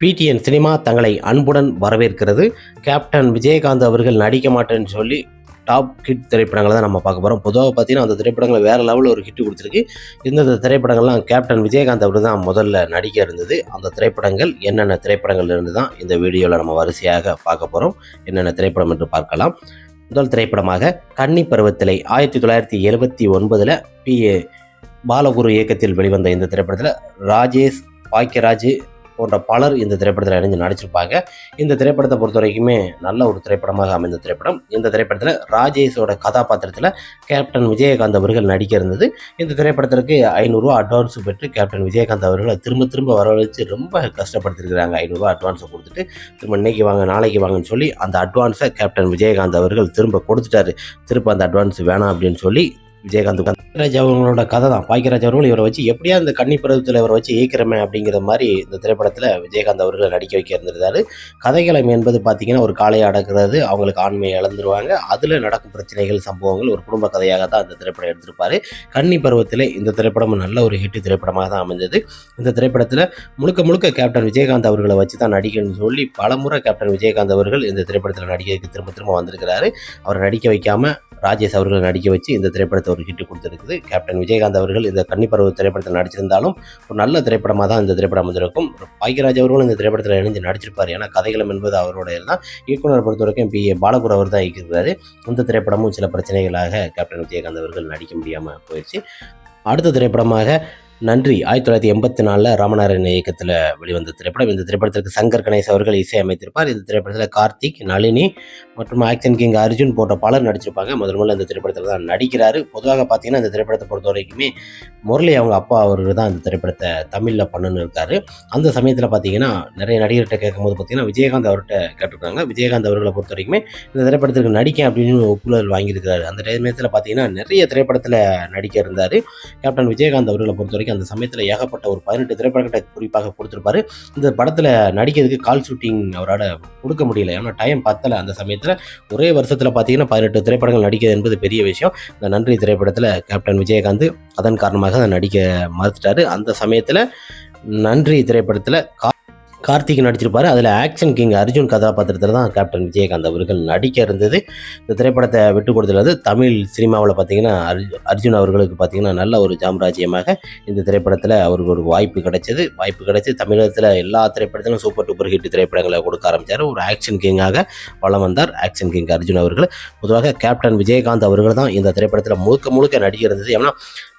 PTN cinema தங்களை அன்புடன் வரவேற்கிறது. கேப்டன் விஜயகாந்த் அவர்கள் நடிக்க மாட்டேன்னு சொல்லி டாப் ஹிட் திரைப்படங்களை தான் நம்ம பார்க்க போகிறோம் பொதுவாக பார்த்தீங்கன்னா அந்த திரைப்படங்கள் வேறு லெவலில் ஒரு ஹிட் கொடுத்துருக்கு. இந்த திரைப்படங்கள்லாம் கேப்டன் விஜயகாந்த் அவர் தான் முதல்ல நடிக்க இருந்தது. அந்த திரைப்படங்கள் என்னென்ன திரைப்படங்கள் இருந்து தான் இந்த வீடியோவில் நம்ம வரிசையாக பார்க்க போகிறோம் என்னென்ன திரைப்படம் என்று பார்க்கலாம். முதல் திரைப்படமாக கன்னி பருவத்திலை ஆயிரத்தி தொள்ளாயிரத்தி எழுபத்தி ஒன்பதில் பி ஏ பாலகுரு இயக்கத்தில் வெளிவந்த இந்த திரைப்படத்தில் ராஜேஷ் பாக்கியராஜ் போன்ற பலர் இந்த திரைப்படத்தில் இணைஞ்சு நடிச்சிருப்பாங்க. இந்த திரைப்படத்தை பொறுத்த வரைக்குமே நல்ல ஒரு திரைப்படமாக அமைந்த திரைப்படம். இந்த திரைப்படத்தில் ராஜேஷோட கதாபாத்திரத்தில் கேப்டன் விஜயகாந்த் அவர்கள் நடிக்க இருந்தது. இந்த திரைப்படத்திற்கு ஐநூறுரூவா அட்வான்ஸ் பெற்று கேப்டன் விஜயகாந்த் அவர்களை திரும்ப திரும்ப வரவழைச்சு ரொம்ப கஷ்டப்படுத்திருக்கிறாங்க. ஐநூறுரூவா அட்வான்ஸை கொடுத்துட்டு திரும்ப இன்னைக்கு வாங்க நாளைக்கு வாங்கன்னு சொல்லி அந்த அட்வான்ஸை கேப்டன் விஜயகாந்த் அவர்கள் திரும்ப கொடுத்துட்டாரு. திரும்ப அந்த அட்வான்ஸ் வேணாம் அப்படின்னு சொல்லி விஜயகாந்த் பாக்கியராஜ் அவங்களோட கதை தான். பாக்கியராஜ் அவர்கள் இவரை வச்சு எப்படியா இந்த கன்னி பருவத்தில் இவரை வச்சு இயக்கிறமே அப்படிங்கிற மாதிரி இந்த திரைப்படத்தில் விஜயகாந்த் அவர்களை நடிக்க வைக்க இருந்திருந்தாரு. கதைகளம் என்பது பார்த்தீங்கன்னா ஒரு காளையை அடக்கிறது அவங்களுக்கு ஆண்மையை இழந்துருவாங்க. அதில் நடக்கும் பிரச்சனைகள் சம்பவங்கள் ஒரு குடும்ப கதையாக தான் அந்த திரைப்படம் எடுத்திருப்பார். கன்னி பருவத்தில் இந்த திரைப்படம் நல்ல ஒரு ஹிட் திரைப்படமாக தான் அமைஞ்சது. இந்த திரைப்படத்தில் முழுக்க முழுக்க கேப்டன் விஜயகாந்த் அவர்களை வச்சு தான் நடிக்கணும்னு சொல்லி பலமுறை கேப்டன் விஜயகாந்த் அவர்கள் இந்த திரைப்படத்தில் நடிக்கிறதுக்கு திரும்ப திரும்ப வந்திருக்கிறாரு. அவரை நடிக்க வைக்காமல் ராஜேஷ் அவர்கள் நடிக்க வச்சு இந்த திரைப்படத்தை ஒரு ஹிட் கொடுத்துருக்குது. கேப்டன் விஜயகாந்த் அவர்கள் இந்த கன்னிப்பருவ திரைப்படத்தில் நடிச்சிருந்தாலும் ஒரு நல்ல திரைப்படமாக தான் இந்த திரைப்படம் வந்திருக்கும் பாக்கியராஜ் அவர்களும் இந்த திரைப்படத்தில் இணைஞ்சு நடிச்சிருப்பார். ஏன்னா கதைகளம் என்பது அவருடைய தான். இயக்குனர் பொறுத்த வரைக்கும் பி ஏ பாலகுர் அவர் தான் இயக்கியிருக்காரு இந்த திரைப்படமும் சில பிரச்சனைகளாக கேப்டன் விஜயகாந்த் அவர்கள் நடிக்க முடியாமல் போயிடுச்சு. அடுத்த திரைப்படமாக நன்றி. ஆயிரத்தி தொள்ளாயிரத்தி எண்பத்தி நாலில் ராமநாராயண இயக்கத்தில் வெளிவந்த திரைப்படம். இந்த திரைப்படத்திற்கு சங்கர் கணேஷ் அவர்கள் இசையமைத்திருப்பார். இந்த திரைப்படத்தில் கார்த்திக் நளினி மற்றும் ஆக்ஷன் கிங் அர்ஜுன் போன்ற பலர் நடிச்சிருப்பாங்க. முதல் முதல்ல இந்த திரைப்படத்தில் தான் நடிக்கிறார். பொதுவாக பார்த்தீங்கன்னா இந்த திரைப்படத்தை பொறுத்த வரைக்குமே முரளி அவங்க அப்பா அவர்கள் தான் இந்த திரைப்படத்தை தமிழில் பண்ணுன்னு இருக்காரு. அந்த சமயத்தில் பார்த்தீங்கன்னா நிறைய நடிகர்கிட்ட கேட்கும்போது பார்த்தீங்கன்னா விஜயகாந்த் அவர்கிட்ட கேட்டிருக்காங்க. விஜயகாந்த் அவர்களை பொறுத்த வரைக்குமே இந்த திரைப்படத்திற்கு நடிக்க அப்படின்னு ஒப்புதல் வாங்கியிருக்காரு அந்த சமயத்தில் பார்த்தீங்கன்னா நிறைய திரைப்படத்தில் நடிக்க இருந்தார். கேப்டன் விஜயகாந்த் அவர்களை பொறுத்த வரைக்கும் அந்த சமயத்தில் ஏகப்பட்ட ஒரு பதினெட்டு திரைப்படங்களை குறிப்பாக கொடுத்துருப்பாரு. இந்த படத்தில் நடிக்கிறதுக்கு கால் ஷூட்டிங் அவரால் கொடுக்க முடியல. ஏன்னா டைம் பத்தலை அந்த சமயத்தில். ஒரே வருஷத்தில் பார்த்தீங்கன்னா பதினெட்டு திரைப்படங்கள் நடிக்கிறது என்பது பெரிய விஷயம். இந்த நன்றி திரைப்படத்தில் கேப்டன் விஜயகாந்த் அதன் காரணமாக அதை நடிக்க மறுத்துட்டாரு. அந்த சமயத்தில் நன்றி திரைப்படத்தில் கா கார்த்திக் நடிச்சிருப்பார். அதில் ஆக்ஷன் கிங் அர்ஜுன் கதாபாத்திரத்தில் தான் கேப்டன் விஜயகாந்த் அவர்கள் நடிக்க இருந்தது. இந்த திரைப்படத்தை விட்டு கொடுத்துள்ளது தமிழ் சினிமாவில் பார்த்தீங்கன்னா அர்ஜு அர்ஜுன் அவர்களுக்கு பார்த்தீங்கன்னா நல்ல ஒரு சாம்ராஜ்யமாக இந்த திரைப்படத்தில் அவருக்கு ஒரு வாய்ப்பு கிடைச்சது. வாய்ப்பு கிடைச்சி தமிழகத்தில் எல்லா திரைப்படத்திலும் சூப்பர் டூப்பர் ஹிட் திரைப்படங்களை கொடுக்க ஆரம்பித்தார் ஒரு ஆக்ஷன் கிங்காக வளம் வந்தார் ஆக்ஷன் கிங் அர்ஜுன் அவர்கள். பொதுவாக கேப்டன் விஜயகாந்த் அவர்கள் தான் இந்த திரைப்படத்தில் முழுக்க முழுக்க நடிக்க இருந்தது. ஏன்னா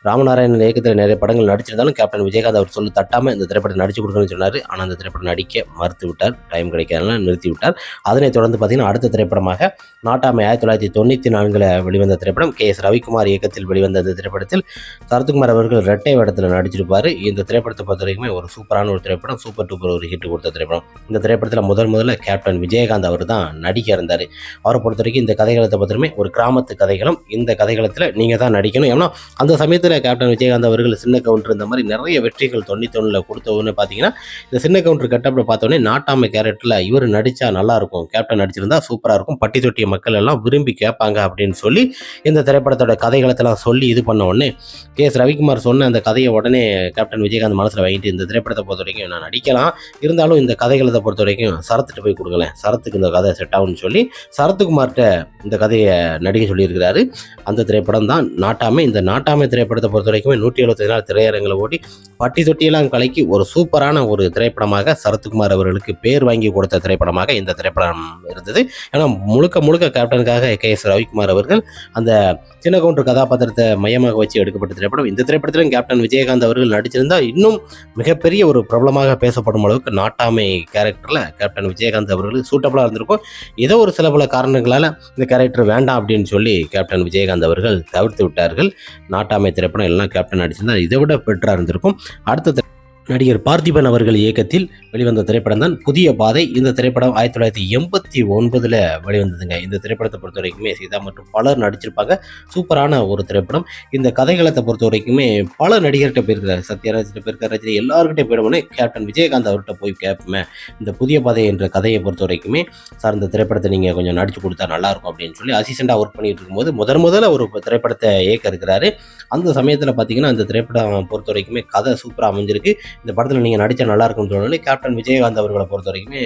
ராமநாராயணன் இயக்கத்தில் நிறைய படங்கள் நடிச்சிருந்தாலும் கேப்டன் விஜயகாந்த் அவர் சொல்லி தட்டாமல் இந்த திரைப்படம் நடிச்சு கொடுக்கணும்னு சொன்னார். ஆனால் அந்த திரைப்படம் நடிக்க மறுத்து விட்டார் டைம் கிடைக்காதனால நிறுத்திவிட்டார். அதனைத் தொடர்ந்து பார்த்தீங்கன்னா அடுத்த திரைப்படமாக நாட்டாமை ஆயிரத்தி தொள்ளாயிரத்தி தொண்ணூற்றி நான்கில் வெளிவந்த திரைப்படம் கே எஸ் ரவிக்குமார் இயக்கத்தில் வெளிவந்த இந்த திரைப்படத்தில் சரத்குமார் அவர்கள் ரெட்டை வேடத்தில் நடிச்சிருப்பார். இந்த திரைப்படத்தை பொறுத்த வரைக்குமே ஒரு சூப்பரான ஒரு திரைப்படம் சூப்பர் டூப்பர் ஒரு ஹிட் கொடுத்த திரைப்படம். இந்த திரைப்படத்தில் முதல் முதல்ல கேப்டன் விஜயகாந்த் அவர் தான் நடிக்க இருந்தார் அவரை பொறுத்த வரைக்கும் இந்த கதைகளத்தை பொறுத்தவரைக்குமே ஒரு கிராமத்து கதைகளும் இந்த கதைகளத்தில் நீங்கள் தான் நடிக்கணும். ஏன்னா அந்த சமயத்தில் கேப்டன் விஜயகாந்த் அவர்கள் சின்ன கவுண்டர் இந்த மாதிரி நிறைய வெற்றிகள் தொண்ணூத்தொன்னில் கொடுத்த உடனே பார்த்தீங்கன்னா இந்த சின்ன கவுண்டர் கட்டப்பில் பார்த்தோன்னே நாட்டாமை கேரக்டரில் இவர் நடித்தா நல்லா இருக்கும். கேப்டன் நடிச்சிருந்தா சூப்பராக இருக்கும். பட்டி தொட்டிய மக்கள் எல்லாம் விரும்பி கேட்பாங்க அப்படின்னு சொல்லி இந்த திரைப்படத்தோட கதைகளத்தெல்லாம் சொல்லி இது பண்ண உடனே கே எஸ் ரவிக்குமார் சொன்ன அந்த கதையை உடனே கேப்டன் விஜயகாந்த் மனசில் வாங்கிட்டு இந்த திரைப்படத்தை பொறுத்த வரைக்கும் நான் நடிக்கலாம். இருந்தாலும் இந்த கதைகளத்தை பொறுத்த வரைக்கும் சரத்துட்டு போய் கொடுங்களேன். சரத்துக்கு இந்த கதை செட் ஆகும்னு சொல்லி சரத்குமார்கிட்ட இந்த கதையை நடிக்க சொல்லியிருக்கிறாரு. அந்த திரைப்படம் தான் நாட்டாமை. இந்த நாட்டாமை திரைப்படத்தை பொறுத்த வரைக்கும் நூற்றி எழுபத்தி நாலு திரையரங்களை ஓட்டி பட்டி தொட்டியெல்லாம் கலைக்கு ஒரு சூப்பரான ஒரு திரைப்படமாக சரத்குமார் அவர்களுக்கு பேர் வாங்கி கொடுத்த திரைப்படமாக இந்த திரைப்படம் இருந்தது. ஏன்னா முழுக்க முழுக்க கேப்டனுக்காக கே எஸ் ரவிக்குமார் அவர்கள் அந்த சின்ன கவுண்டர் கதாபாத்திரத்தை மையமாக வச்சு எடுக்கப்பட்ட திரைப்படம். இந்த திரைப்படத்திலும் கேப்டன் விஜயகாந்த் அவர்கள் நடிச்சிருந்தால் இன்னும் மிகப்பெரிய ஒரு பிரபலமாக பேசப்படும் அளவுக்கு நாட்டாமை கேரக்டரில் கேப்டன் விஜயகாந்த் அவர்கள் சூட்டபுளாக இருந்திருக்கும். ஏதோ ஒரு சில பல காரணங்களால் இந்த கேரக்டர் வேண்டாம் அப்படின்னு சொல்லி கேப்டன் விஜயகாந்த் அவர்கள் தவிர்த்து விட்டார்கள். நாட்டாமை திரைப்படம் எல்லாம் கேப்டன் நடிச்சிருந்தால் இதை விட பெட்டராக இருந்திருக்கும். அடுத்த திரை- நடிகர் பார்த்திபன் அவர்கள் இயக்கத்தில் வெளிவந்த திரைப்படம் தான் புதிய பாதை. இந்த திரைப்படம் ஆயிரத்தி தொள்ளாயிரத்தி எண்பத்தி ஒன்பதில் வெளிவந்ததுங்க. இந்த திரைப்படத்தை பொறுத்த வரைக்குமே சீதா மற்றும் பலர் நடிச்சிருப்பாங்க. சூப்பரான ஒரு திரைப்படம். இந்த கதைகளத்தை பொறுத்த வரைக்குமே பல நடிகர்கிட்ட போயிருக்கிறார் சத்யராஜ்கிட்ட போயிருக்கார். ரஜினி எல்லாருக்கிட்டே போயிடுவோன்னே கேப்டன் விஜயகாந்த் அவர்கிட்ட போய் கேட்போமே. இந்த புதிய பாதை என்ற கதையை பொறுத்த வரைக்குமே சார் இந்த திரைப்படத்தை நீங்கள் கொஞ்சம் நடிச்சு கொடுத்தா நல்லாயிருக்கும் அப்படின்னு சொல்லி அசிஸ்டண்டாக ஒர்க் பண்ணிட்டு இருக்கும்போது முதன் முதல்ல ஒரு திரைப்படத்தை இயக்க இருக்கிறாரு. அந்த சமயத்தில் பார்த்தீங்கன்னா அந்த திரைப்படம் பொறுத்த வரைக்குமே கதை சூப்பராக அமைஞ்சிருக்கு. இந்த படத்தில் நீங்கள் நடித்தா நல்லா இருக்கும்னு சொன்னோடனே கேப்டன் விஜயகாந்த் அவர்களை பொறுத்த வரைக்குமே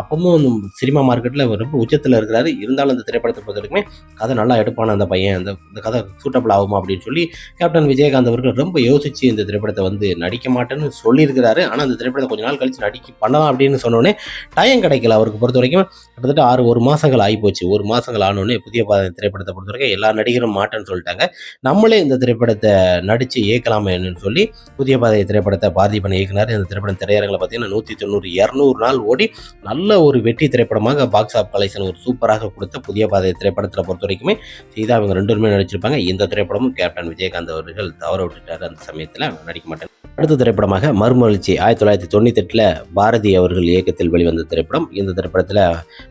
அப்பவும் சினிமா மார்க்கெட்டில் ரொம்ப உச்சத்தில் இருக்கிறாரு. இருந்தாலும் அந்த திரைப்படத்தை பொறுத்த வரைக்குமே கதை நல்லா எடுப்பான அந்த பையன் அந்த இந்த கதை சூட்டபிள் ஆகுமா அப்படின்னு சொல்லி கேப்டன் விஜயகாந்த் அவர்கள் ரொம்ப யோசிச்சு இந்த திரைப்படத்தை வந்து நடிக்க மாட்டேன்னு சொல்லியிருக்கிறாரு. ஆனால் அந்த திரைப்படத்தை கொஞ்ச நாள் கழிச்சு நடிக்க பண்ணலாம் அப்படின்னு சொன்னோடனே டைம் கிடைக்கல. அவருக்கு பொறுத்த வரைக்கும் கிட்டத்தட்ட ஆறு ஒரு மாதங்கள் ஆகிப்போச்சு. ஒரு மாதங்கள் ஆனோடனே புதிய பாதை திரைப்படத்தை பொறுத்த வரைக்கும் எல்லா நடிகரும் மாட்டேன்னு சொல்லிட்டாங்க. நம்மளே இந்த திரைப்படத்தை நடித்து இயக்கலாமே சொல்லி புதிய பாதை திரைப்படத்தை பார்த்திபன் இயக்குனார். இந்த திரைப்படம் திரையரங்கில் பார்த்தீங்கன்னா நூற்றி தொண்ணூறு இரநூறு நாள் ஓடி நல்ல ஒரு வெற்றி திரைப்படமாக பாக்ஸ் ஆஃப் கலெக்ஷன் ஒரு சூப்பராக கொடுத்த புதிய பாதை திரைப்படத்தில் பொறுத்த வரைக்குமே சீதா அவங்க ரெண்டு பேருமே நடிச்சிருப்பாங்க. இந்த திரைப்படமும் கேப்டன் விஜயகாந்த் அவர்கள் தவற விட்டுட்டார். அந்த சமயத்தில் நடிக்க மாட்டேன் அடுத்த திரைப்படமாக மறுமலர்ச்சி ஆயிரத்தி தொள்ளாயிரத்தி தொண்ணூத்தி எட்டில் பாரதி அவர்கள் இயக்கத்தில் வெளிவந்த திரைப்படம். இந்த திரைப்படத்தில்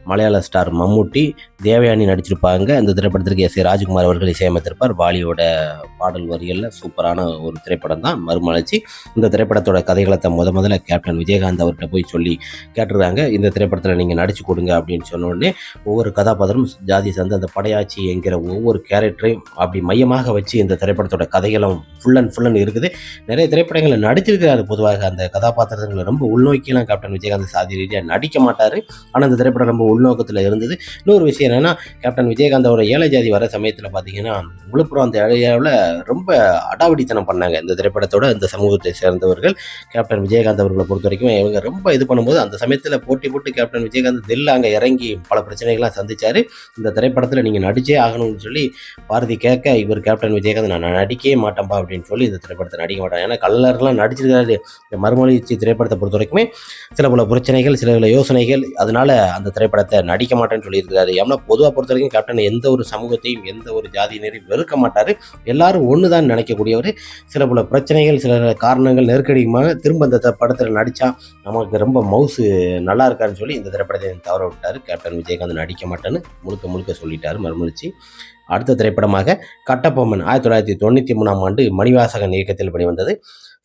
மலையாள ஸ்டார் மம்முட்டி தேவயானி நடிச்சிருப்பாங்க. இந்த திரைப்படத்திற்கு எஸ் ஏ ராஜ்குமார் அவர்கள் இசையமைத்திருப்பார். வாலியோட பாடல் வரிகளில் சூப்பரான ஒரு திரைப்படம் தான் மறுமலர்ச்சி. இந்த திரைப்படத்தோட கதைகளத்தை முத முதல்ல கேப்டன் விஜயகாந்த் அவர்கிட்ட போய் சொல்லி கேட்டிருக்காங்க. இந்த திரைப்படத்தில் நீங்கள் நடிச்சு கொடுங்க அப்படின்னு சொன்ன உடனே ஒவ்வொரு கதாபாத்திரம் ஜாதி சந்த அந்த படையாச்சி என்கிற ஒவ்வொரு கேரக்டரையும் அப்படி மையமாக வச்சு இந்த திரைப்படத்தோட கதைகளும் ஃபுல் அண்ட் ஃபுல் அண்ட் இருக்குது. நிறைய திரைப்படங்களை நடிச்சிருக்கிறாரு பொதுவாக அந்த கதாபாத்திரங்களை ரொம்ப உள்நோக்கிலாம் கேப்டன் விஜயகாந்த் சாதி ரீதியாக நடிக்க மாட்டார். ஆனால் இந்த திரைப்படம் ரொம்ப உள்நோக்கத்தில் இருந்தது. இன்னொரு விஷயம் என்னென்னா கேப்டன் விஜயகாந்த் அவரோட ஏழை ஜாதி வர சமயத்தில் பார்த்தீங்கன்னா விழுப்புரம் அந்த ஏரியாவில் ரொம்ப அடாவடித்தனம் பண்ணாங்க. இந்த திரைப்படத்தோட இந்த சமூகத்தை சேர்ந்தவர்கள் கேப்டன் விஜயகாந்த் அவர்களை பொறுத்த வரைக்கும் இவங்க ரொம்ப இது பண்ணும்போது அந்த சமயத்தில் போட்டி போட்டு கேப்டன் விஜயகாந்த் தில் அங்கே இறங்கி பல பிரச்சனைகள்லாம் சந்தித்தார் இந்த திரைப்படத்தில் நீங்கள் நடிச்சே ஆகணும்னு சொல்லி பாரதி கேட்க இவர் கேப்டன் விஜயகாந்த் நான் நடிக்கவே மாட்டேன்பா அப்படின்னு சொல்லி இந்த திரைப்படத்தை நடிக்க மாட்டேன் ஏன்னா கல்லர்லாம் நடிச்சிருக்காரு. இந்த மறுமொழிச்சி திரைப்படத்தை பொறுத்த வரைக்குமே சில பல பிரச்சனைகள் சில பல யோசனைகள் அதனால அந்த திரைப்படத்தை நடிக்க மாட்டேன்னு சொல்லியிருக்காரு ஏன்னா பொதுவாக பொறுத்த வரைக்கும் கேப்டன் எந்த ஒரு சமூகத்தையும் எந்த ஒரு ஜாதியினரையும் வெறுக்க மாட்டார். எல்லாரும் ஒன்று தான் நினைக்கக்கூடியவர். சில பல பிரச்சனைகள் சில காரணங்கள் நெருக்கடியுமாக திரும்ப இந்த படத்தில் நடித்தா நமக்கு ரொம்ப மவுசு நல்லா இருக்காருன்னு சொல்லி இந்த திரைப்படத்தை தவற விட்டார் கேப்டன் விஜயகாந்த் நடிக்க மாட்டேன்னு முழுக்க முழுக்க சொல்லிட்டார் மறுமலிச்சு அடுத்த திரைப்படமாக கட்டபொம்மன் ஆயிரத்தி தொள்ளாயிரத்தி தொண்ணூற்றி மூணாம் ஆண்டு மணிவாசகன் இயக்கத்தில் வெளிவந்தது.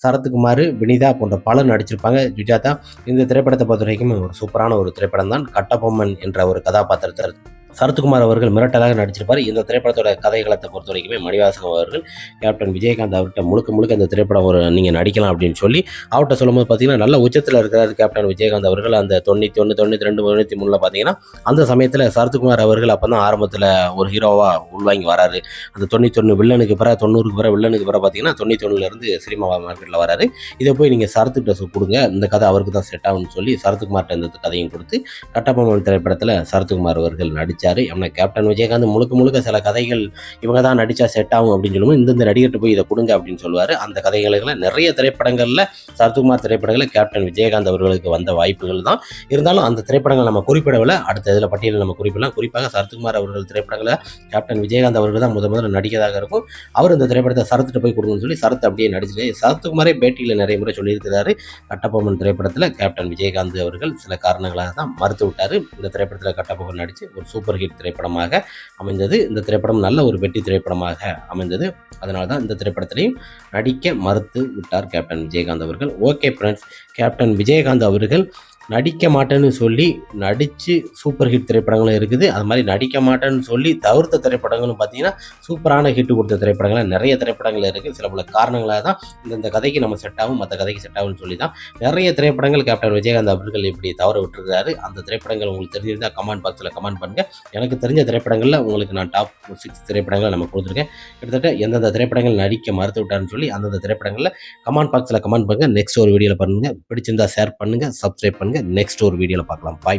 சரத்குமார் வினிதா போன்ற பலர் நடிச்சிருப்பாங்க. ஜுஜாதா இந்த திரைப்படத்தை பொறுத்த வரைக்கும் ஒரு சூப்பரான ஒரு திரைப்படம் தான் கட்டபொம்மன் என்ற ஒரு கதாபாத்திரத்தில் சரத்குமார் அவர்கள் மிரட்டலாக நடிச்சிருப்பார். இந்த திரைப்படத்தோட கதைகளத்தை பொறுத்த வரைக்குமே மணிவாசகம் அவர்கள் கேப்டன் விஜயகாந்த் அவர்கிட்ட முழுக்க முழுக்க இந்த திரைப்படம் ஒரு நீங்கள் நடிக்கலாம் அப்படின்னு சொல்லி அவர்கிட்ட சொல்லும்போது பார்த்தீங்கன்னா நல்ல உச்சத்தில் இருக்கிறார் கேப்டன் விஜயகாந்த் அவர்கள். அந்த தொண்ணூற்றி ஒன்று தொண்ணூற்றி ரெண்டு தொண்ணூற்றி மூணில் பார்த்தீங்கன்னா அந்த சமயத்தில் சரத்குமார் அவர்கள் அப்போ தான் ஆரம்பத்தில் ஒரு ஹீரோவாக உள்வாங்கி வராரு. அந்த தொண்ணூத்தொன்று வில்லனுக்கு பிறகு தொண்ணூறுக்கு பிறகு வில்லனுக்கு பிற பார்த்தீங்கன்னா தொண்ணூத்தொன்னுலேருந்து சினிமா மார்க்கெட்டில் வராரு. இதை போய் நீங்கள் சரத்துக்கிட்ட கொடுங்க. இந்த கதை அவருக்கு தான் செட் ஆகும்னு சொல்லி சரத்குமார்கிட்ட இந்த கதையும் கொடுத்து கட்டபொம்மன் திரைப்படத்தில் சரத்குமார் அவர்கள் நடித்து நடித்தார் ஏன்னா கேப்டன் விஜயகாந்த் முழுக்க முழுக்க சில கதைகள் இவங்க தான் நடித்தா செட் ஆகும் அப்படின்னு சொல்லும்போது இந்தந்த நடிகர்கிட்ட போய் இதை கொடுங்க அப்படின்னு சொல்லுவார். அந்த கதைகளில் நிறைய திரைப்படங்களில் சரத்குமார் திரைப்படங்களில் கேப்டன் விஜயகாந்த் அவர்களுக்கு வந்த வாய்ப்புகள் தான். இருந்தாலும் அந்த திரைப்படங்கள் நம்ம குறிப்பிடவில்லை. அடுத்த இதில் பட்டியலில் நம்ம குறிப்பிடலாம். குறிப்பாக சரத்குமார் அவர்கள் திரைப்படங்களை கேப்டன் விஜயகாந்த் அவர்கள் தான் முத முதல்ல நடிக்கதாக இருக்கும். அவர் இந்த திரைப்படத்தை சரத்துட்டு போய் கொடுங்கன்னு சொல்லி சரத் அப்படியே நடிச்சிட்டு சரத்குமாரே பேட்டியில் நிறைய முறை சொல்லியிருக்கிறாரு. கட்டபொம்மன் திரைப்படத்தில் கேப்டன் விஜயகாந்த் அவர்கள் சில காரணங்களாக தான் மறுத்து விட்டார். இந்த திரைப்படத்தில் கட்டபொம்மன் நடித்து ஒரு சூப்பர் ஹிட் திரைப்படமாக அமைந்தது. இந்த திரைப்படம் நல்ல ஒரு வெற்றி திரைப்படமாக அமைந்தது. அதனால தான் இந்த திரைப்படத்திலையும் நடிக்க மறுத்து விட்டார் கேப்டன் விஜயகாந்த் அவர்கள். ஓகே ஃப்ரெண்ட்ஸ் கேப்டன் விஜயகாந்த் அவர்கள் நடிக்க மாட்டேன்னு சொல்லி நடித்து சூப்பர் ஹிட் திரைப்படங்களும் இருக்குது. அது மாதிரி நடிக்க மாட்டேன்னு சொல்லி தவிர்த்த திரைப்படங்களும் பார்த்தீங்கன்னா சூப்பரான ஹிட் கொடுத்த திரைப்படங்கள் நிறைய திரைப்படங்கள் இருக்குது. சில பல காரணங்களாக தான் இந்த கதைக்கு நம்ம செட் ஆகும் மற்ற கதைக்கு செட் ஆகும்னு சொல்லி தான் நிறைய திரைப்படங்கள் கேப்டன் விஜயகாந்த் அவர்கள் இப்படி தவற விட்டுருக்காரு அந்த திரைப்படங்கள் உங்களுக்கு தெரிஞ்சிருந்தால் கமெண்ட் பாக்ஸில் கமெண்ட் பண்ணுங்கள் எனக்கு தெரிஞ்ச திரைப்படங்களில் உங்களுக்கு நான் டாப் சிக்ஸ் திரைப்படங்களை நம்ம கொடுத்துருக்கேன். கிட்டத்தட்ட எந்தெந்த திரைப்படங்கள் நடிக்க மறுத்து விட்டார்னு சொல்லி அந்தந்த திரைப்படங்களில் கமெண்ட் பாக்ஸில் கமெண்ட் பண்ணுங்கள் நெக்ஸ்ட் ஒரு வீடியோவில் பண்ணுங்கள் பிடிச்சிருந்தா ஷேர் பண்ணுங்கள் சப்ஸ்கிரைப் பண்ணுங்கள் நெக்ஸ்ட் ஒரு வீடியோவில் பார்க்கலாம். பாய்